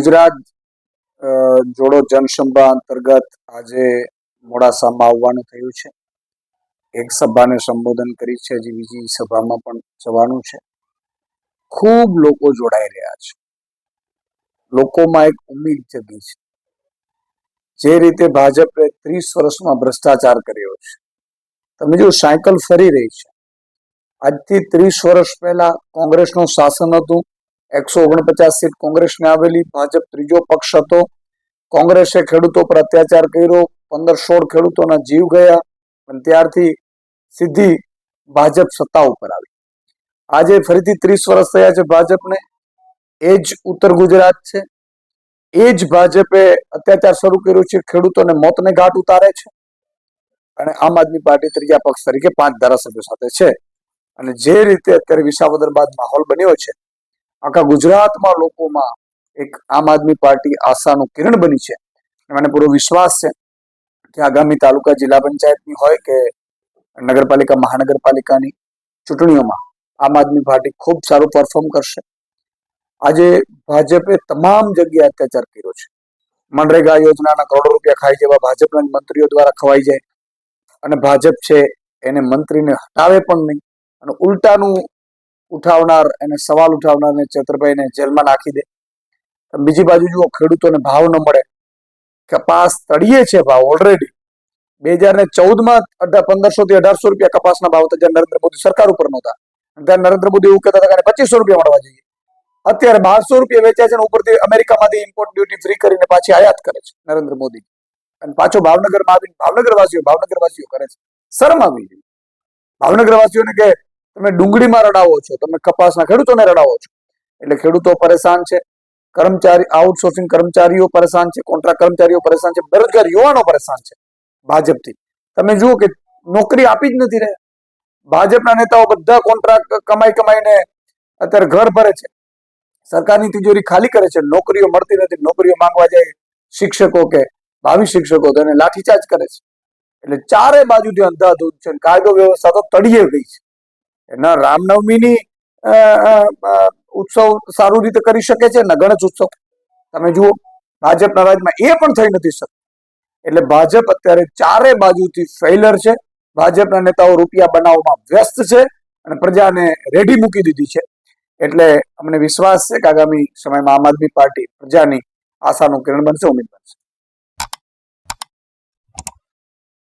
ગુજરાત જોડો જનસભા અંતર્ગત આજે મોડાસામાં આવવાનું થયું છે. એક સભાને સંબોધન કરી છે હજી બીજી સભામાં પણ જવાનું છે. ખૂબ લોકો જોડાઈ રહ્યા છે. લોકોમાં એક ઉમેદ જગી છે. જે રીતે ભાજપે ત્રીસ વર્ષમાં ભ્રષ્ટાચાર કર્યો છે. તમે જો સાયકલ ફરી રહી છે. આજથી ત્રીસ વર્ષ પહેલા કોંગ્રેસનું શાસન હતું. એકસો ઓગણપચાસ સીટ કોંગ્રેસને આવેલી. ભાજપ ત્રીજો પક્ષ હતો. કોંગ્રેસે ખેડૂતો પર અત્યાચાર કર્યો. પંદર સોળ ખેડૂતોના જીવ ગયા પણ ત્યારથી સીધી ભાજપ સત્તા ઉપર આવી. આજે ફરીથી ત્રીસ વર્ષ થયા છે ભાજપને. એ જ ઉત્તર ગુજરાત છે. એ જ ભાજપે અત્યાચાર શરૂ કર્યો છે. ખેડૂતોને મોતને ઘાટ ઉતારે છે. અને આમ આદમી પાર્ટી ત્રીજા પક્ષ તરીકે પાંચ ધારાસભ્યો સાથે છે. અને જે રીતે અત્યારે વિસાવદર બાદ માહોલ બન્યો છે આખા ગુજરાતમાં લોકોમાં એક આમ આદમી પાર્ટી આશાનું કિરણ બની છે. મને પૂરો વિશ્વાસ છે કે આગામી તાલુકા જિલ્લા પંચાયતની હોય કે નગરપાલિકા, મહાનગરપાલિકાની ચૂંટણીઓમાં આમ આદમી પાર્ટી ખૂબ સારું પરફોર્મ કરશે. આજે ભાજપે તમામ જગ્યાએ અત્યાચાર કર્યો છે. મનરેગા યોજનાના કરોડો રૂપિયા ખાઈ જેવા ભાજપના મંત્રીઓ દ્વારા ખવાઈ જાય અને ભાજપ છે એને મંત્રીને હટાવે પણ નહીં અને ઉલટાનું ઉઠાવનાર અને સવાલ ઉઠાવનારને ચેતરભાઈને જેલમાં નાખી દે. બીજી બાજુ જુઓ, ખેડૂતોને ભાવ ન મળે. કપાસ તળીએ છે ભાવ ઓલરેડી બે હજાર ને ચૌદમાં પંદરસો થી અઢારસો રૂપિયા કપાસના ભાવ હતા નરેન્દ્ર મોદી સરકાર ઉપર નહોતા. ત્યારે નરેન્દ્ર મોદી એવું કહેતા હતા કે પચીસો રૂપિયા મળવા જોઈએ. અત્યારે બારસો રૂપિયા વેચ્યા છે અને ઉપરથી અમેરિકામાંથી ઇમ્પોર્ટ ડ્યુટી ફ્રી કરીને પાછી આયાત કરે છે નરેન્દ્ર મોદી. અને પાછો ભાવનગરમાં આવીને ભાવનગરવાસીઓ ભાવનગરવાસીઓ કરે છે. શરમ આવી ગઈ ભાવનગરવાસીઓને કે તમે ડુંગળીમાં રડાવો છો, તમે કપાસના ખેડૂતોને રડાવો છો. એટલે ખેડૂતો પરેશાન છે, કર્મચારી આઉટસોર્સિંગ કર્મચારીઓ પરેશાન છે કોન્ટ્રાક્ટ કર્મચારીઓ પરેશાન છે, બેરોજગાર યુવાનો પરેશાન છે, ભાજપથી. તમે જુઓ કે નોકરી આપી જ નથી રહ્યા. ભાજપના નેતાઓ બધા કોન્ટ્રાક્ટ કમાઈ કમાઈને અત્યારે ઘર ભરે છે. સરકારની તિજોરી ખાલી કરે છે, નોકરીઓ મળતી નથી, નોકરીઓ માંગવા જાય શિક્ષકો કે ભાવિ શિક્ષકો તો એને લાઠીચાર્જ કરે છે. એટલે ચારે બાજુથી અંધાધૂંધ છે કાયદો વ્યવસ્થા તો તળિયે ગઈ છે. એના રામનવમીની ઉત્સવ સારું રીતે કરી શકે છે, ન ગણેશ ઉત્સવ. તમે જુઓ ભાજપના રાજમાં એ પણ થઈ નથી શકતું. એટલે ભાજપ અત્યારે ચારે બાજુથી ફેલર છે. ભાજપના નેતાઓ રૂપિયા બનાવવામાં વ્યસ્ત છે અને પ્રજાને રેડી મૂકી દીધી છે. એટલે અમને વિશ્વાસ છે કે આગામી સમયમાં આમ આદમી પાર્ટી પ્રજાની આશાનું કિરણ બનશે ઉમેદ બનશે.